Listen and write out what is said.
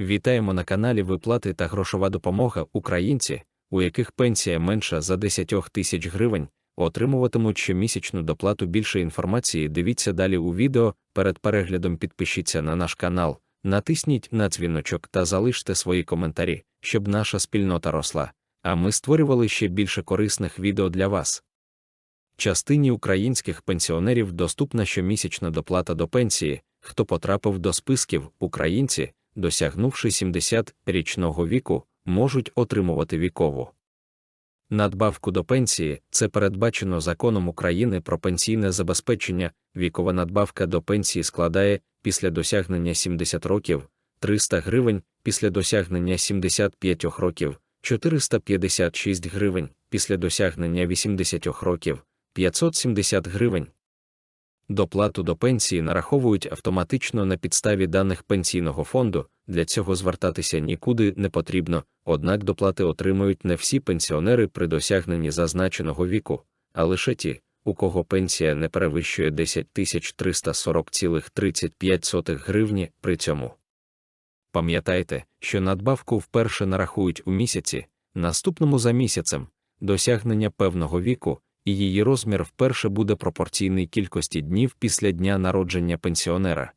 Вітаємо на каналі Виплати та грошова допомога українці, у яких пенсія менша за 10 тисяч гривень, отримуватимуть щомісячну доплату більше інформації. Дивіться далі у відео. Перед переглядом підпишіться на наш канал, натисніть на дзвіночок та залиште свої коментарі, щоб наша спільнота росла. А ми створювали ще більше корисних відео для вас. Частині українських пенсіонерів доступна щомісячна доплата до пенсії, хто потрапив до списків українці, досягнувши 70-річного віку, можуть отримувати вікову. Надбавку до пенсії це передбачено законом України про пенсійне забезпечення. Вікова надбавка до пенсії складає після досягнення 70 років 300 гривень, після досягнення 75 років 456 гривень, після досягнення 80 років 570 гривень. Доплату до пенсії нараховують автоматично на підставі даних пенсійного фонду, для цього звертатися нікуди не потрібно, однак доплати отримують не всі пенсіонери при досягненні зазначеного віку, а лише ті, у кого пенсія не перевищує 10 340,35 гривні при цьому. Пам'ятайте, що надбавку вперше нарахують у місяці, наступному за місяцем, досягнення певного віку і її розмір вперше буде пропорційний кількості днів після дня народження пенсіонера.